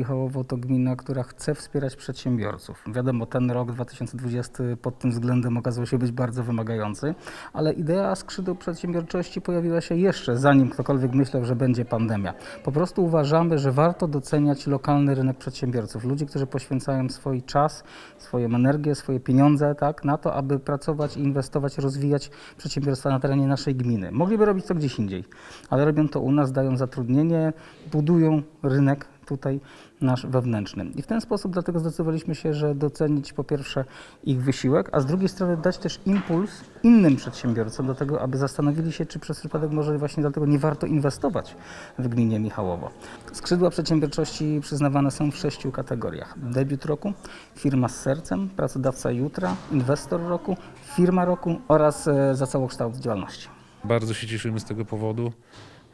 Michałowo to gmina, która chce wspierać przedsiębiorców. Wiadomo, ten rok 2020 pod tym względem okazał się być bardzo wymagający, ale idea skrzydeł przedsiębiorczości pojawiła się jeszcze zanim ktokolwiek myślał, że będzie pandemia. Po prostu uważamy, że warto doceniać lokalny rynek przedsiębiorców, ludzi, którzy poświęcają swój czas, swoją energię, swoje pieniądze tak, na to, aby pracować, inwestować, rozwijać przedsiębiorstwa na terenie naszej gminy. Mogliby robić to gdzieś indziej, ale robią to u nas, dają zatrudnienie, budują rynek tutaj nasz wewnętrzny. I w ten sposób dlatego zdecydowaliśmy się, że docenić po pierwsze ich wysiłek, a z drugiej strony dać też impuls innym przedsiębiorcom do tego, aby zastanowili się, czy przez przypadek może właśnie dlatego nie warto inwestować w gminie Michałowo. Skrzydła przedsiębiorczości przyznawane są w sześciu kategoriach. Debiut roku, firma z sercem, pracodawca jutra, inwestor roku, firma roku oraz e, za całokształt działalności. Bardzo się cieszymy z tego powodu.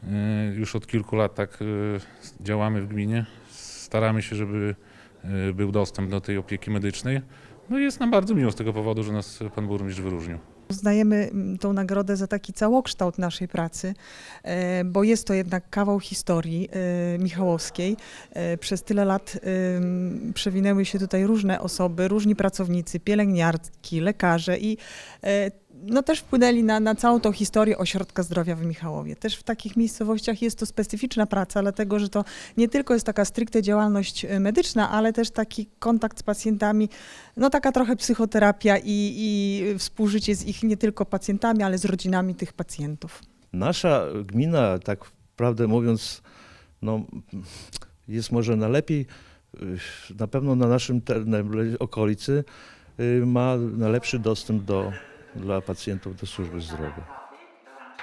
Y, Już od kilku lat tak y, działamy w gminie. Staramy się, żeby y, był dostęp do tej opieki medycznej. No i jest nam bardzo miło z tego powodu, że nas pan burmistrz wyróżnił. Uznajemy tą nagrodę za taki całokształt naszej pracy, e, bo jest to jednak kawał historii e, Michałowskiej. E, Przez tyle lat przewinęły się tutaj różne osoby, różni pracownicy, pielęgniarki, lekarze i e, no też wpłynęli na, na całą tą historię Ośrodka Zdrowia w Michałowie. Też w takich miejscowościach jest to specyficzna praca, dlatego że to nie tylko jest taka stricte działalność e, medyczna, ale też taki kontakt z pacjentami, no taka trochę psychoterapia i, i współżycie z ich nie tylko pacjentami, ale z rodzinami tych pacjentów. Nasza gmina, tak prawdę mówiąc, no, jest może na lepiej, y, na pewno na naszym terenie, okolicy y, ma najlepszy dostęp do, dla pacjentów do służby zdrowia.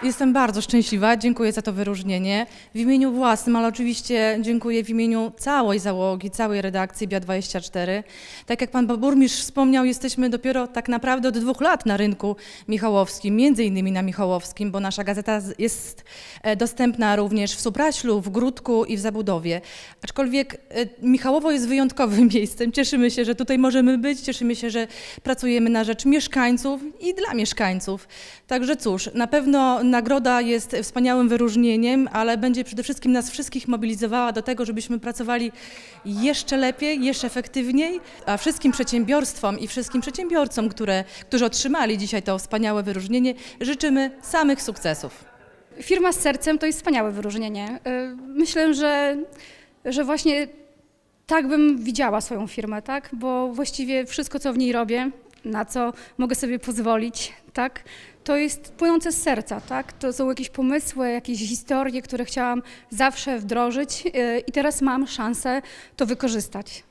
Jestem bardzo szczęśliwa, dziękuję za to wyróżnienie. W imieniu własnym, ale oczywiście dziękuję w imieniu całej załogi, całej redakcji BIA24. Tak jak pan burmistrz wspomniał, jesteśmy dopiero tak naprawdę od dwóch lat na rynku michałowskim, między innymi na Michałowskim, bo nasza gazeta jest e, dostępna również w Supraślu, w Gródku i w Zabudowie. Aczkolwiek e, Michałowo jest wyjątkowym miejscem. Cieszymy się, że tutaj możemy być, cieszymy się, że pracujemy na rzecz mieszkańców i dla mieszkańców. Także cóż, na pewno nagroda jest wspaniałym wyróżnieniem, ale będzie przede wszystkim nas wszystkich mobilizowała do tego, żebyśmy pracowali jeszcze lepiej, jeszcze efektywniej, a wszystkim przedsiębiorstwom i wszystkim przedsiębiorcom, które, którzy otrzymali dzisiaj to wspaniałe wyróżnienie, życzymy samych sukcesów. Firma z sercem to jest wspaniałe wyróżnienie. Y, Myślę, że, że właśnie tak bym widziała swoją firmę, tak? Bo właściwie wszystko, co w niej robię, na co mogę sobie pozwolić, tak? To jest płynące z serca, tak? To są jakieś pomysły, jakieś historie, które chciałam zawsze wdrożyć y, i teraz mam szansę to wykorzystać.